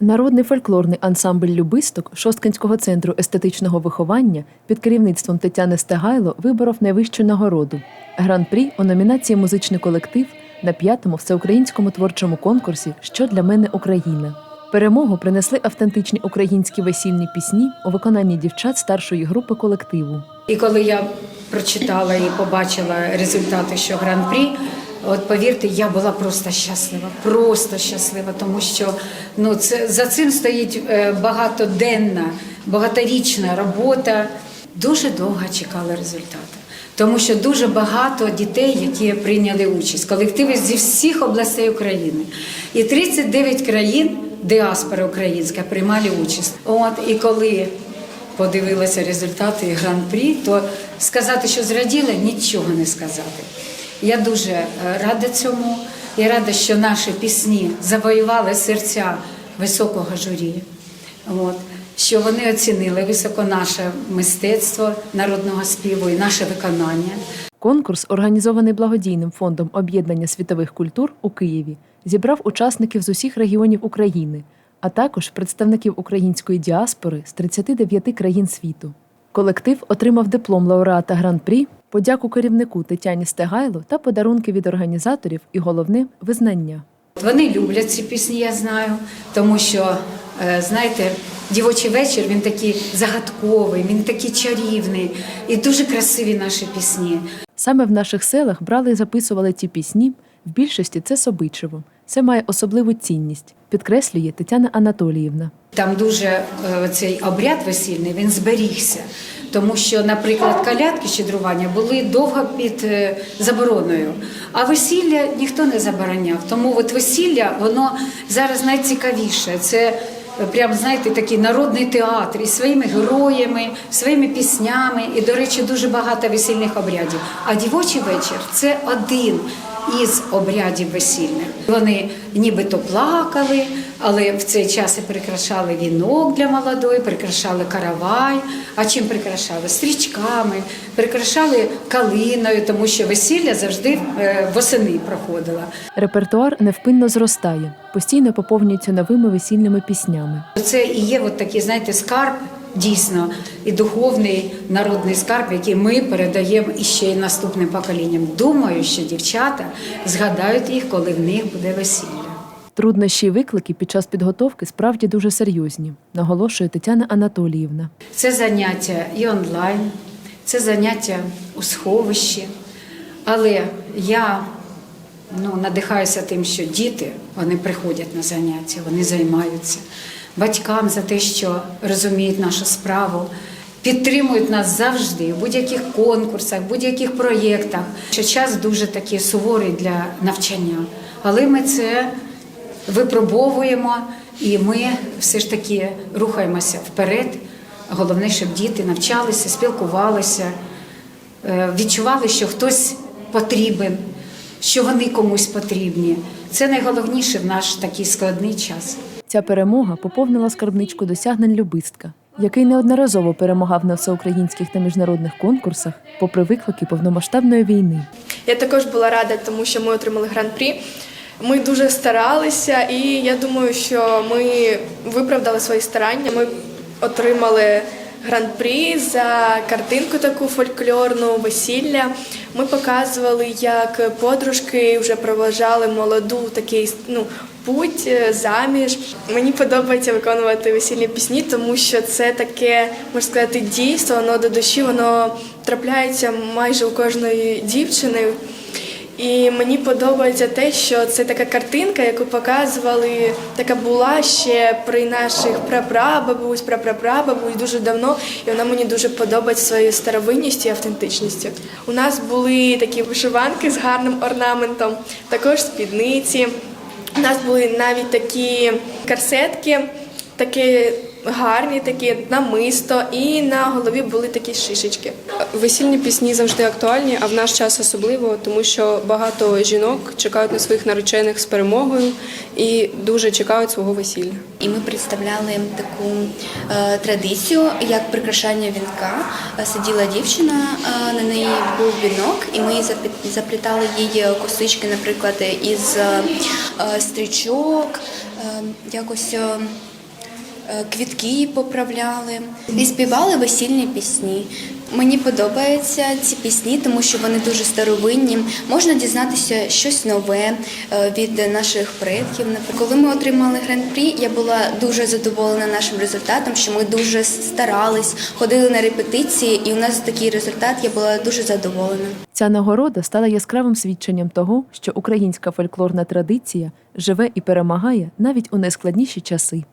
Народний фольклорний ансамбль Любисток Шосткинського центру естетичного виховання під керівництвом Тетяни Стегайло виборов найвищу нагороду гран-прі у номінації Музичний колектив на п'ятому всеукраїнському творчому конкурсі Що для мене Україна. Перемогу принесли автентичні українські весільні пісні у виконанні дівчат старшої групи колективу. І коли я прочитала і побачила результати, що гран-прі, от повірте, я була просто щаслива, просто щаслива, тому що ну це за цим стоїть е, багатоденна, багаторічна робота. Дуже довго чекали результати. Тому що дуже багато дітей, які прийняли участь, колективи зі всіх областей України, і 39 країн діаспора українська приймали участь. От і коли подивилася результати гран-прі, то сказати, що зраділа, нічого не сказати. Я дуже е, рада цьому. Я рада, що наші пісні завоювали серця високого журі. От. Що вони оцінили високо наше мистецтво народного співу і наше виконання. Конкурс, організований благодійним фондом об'єднання світових культур у Києві, зібрав учасників з усіх регіонів України, а також представників української діаспори з 39 країн світу. Колектив отримав диплом лауреата гран-прі, подяку керівнику Тетяні Стегайло та подарунки від організаторів і головне визнання. Вони люблять ці пісні, я знаю, тому що, е, знаєте, дівочий вечір він такий загадковий, він такий чарівний і дуже красиві наші пісні. Саме в наших селах брали і записували ті пісні. В більшості це Собичево. Це має особливу цінність, підкреслює Тетяна Анатоліївна. Там дуже е, цей обряд весільний він зберігся, тому що, наприклад, калятки щедрування були довго під е, забороною, а весілля ніхто не забороняв. Тому от весілля воно зараз найцікавіше. Це е, прям знаєте такий народний театр із своїми героями, своїми піснями. І, до речі, дуже багато весільних обрядів. А дівочий вечір це один із обрядів весільних. Вони нібито плакали, але в цей час і прикрашали вінок для молодої, прикрашали каравай. А чим прикрашали? Стрічками, прикрашали калиною, тому що весілля завжди е, восени проходило. Репертуар невпинно зростає, постійно поповнюється новими весільними піснями. Це і є от такий, знаєте, скарб. Дійсно, і духовний народний скарб, який ми передаємо іще й наступним поколінням. Думаю, що дівчата згадають їх, коли в них буде весілля. Труднощі і виклики під час підготовки справді дуже серйозні, наголошує Тетяна Анатоліївна. Це заняття і онлайн, це заняття у сховищі. Але я ну, надихаюся тим, що діти вони приходять на заняття, вони займаються. Батькам за те, що розуміють нашу справу, підтримують нас завжди в будь-яких конкурсах, будь-яких проєктах. Що час дуже такий суворий для навчання. Але ми це випробовуємо і ми все ж таки рухаємося вперед. Головне, щоб діти навчалися, спілкувалися, е, відчували, що хтось потрібен, що вони комусь потрібні. Це найголовніше в наш такий складний час. Ця перемога поповнила скарбничку досягнень Любистка, який неодноразово перемагав на всеукраїнських та міжнародних конкурсах, попри виклики повномасштабної війни. Я також була рада, тому що ми отримали гран-прі. Ми дуже старалися, і я думаю, що ми виправдали свої старання. Ми отримали гран-прі за картинку таку фольклорну весілля. Ми показували, як подружки вже проважали молоду такий ну, путь е, заміж. Мені подобається виконувати весільні пісні, тому що це таке, можна сказати, дійство, воно до душі, воно трапляється майже у кожної дівчини. І мені подобається те, що це така картинка, яку показували, така була ще при наших прапрабабусь, прапрапрабабусь дуже давно, і вона мені дуже подобається своєю старовинністю і автентичністю. У нас були такі вишиванки з гарним орнаментом, також спідниці. У нас були навіть такі корсетки, таке гарні такі, намисто, і на голові були такі шишечки. Весільні пісні завжди актуальні, а в наш час особливо, тому що багато жінок чекають на своїх наречених з перемогою і дуже чекають свого весілля. І ми представляли таку е, традицію, як прикрашання вінка. Е, Сиділа дівчина, е, на неї був вінок, і ми заплітали їй косички, наприклад, із е, е, стрічок, е, якось. Е, Квітки поправляли і співали весільні пісні. Мені подобаються ці пісні, тому що вони дуже старовинні. Можна дізнатися щось нове е, від наших предків. Коли ми отримали гран-прі, я була дуже задоволена нашим результатом, що ми дуже старались, ходили на репетиції, і у нас такий результат. Я була дуже задоволена. Ця нагорода стала яскравим свідченням того, що українська фольклорна традиція живе і перемагає навіть у найскладніші часи.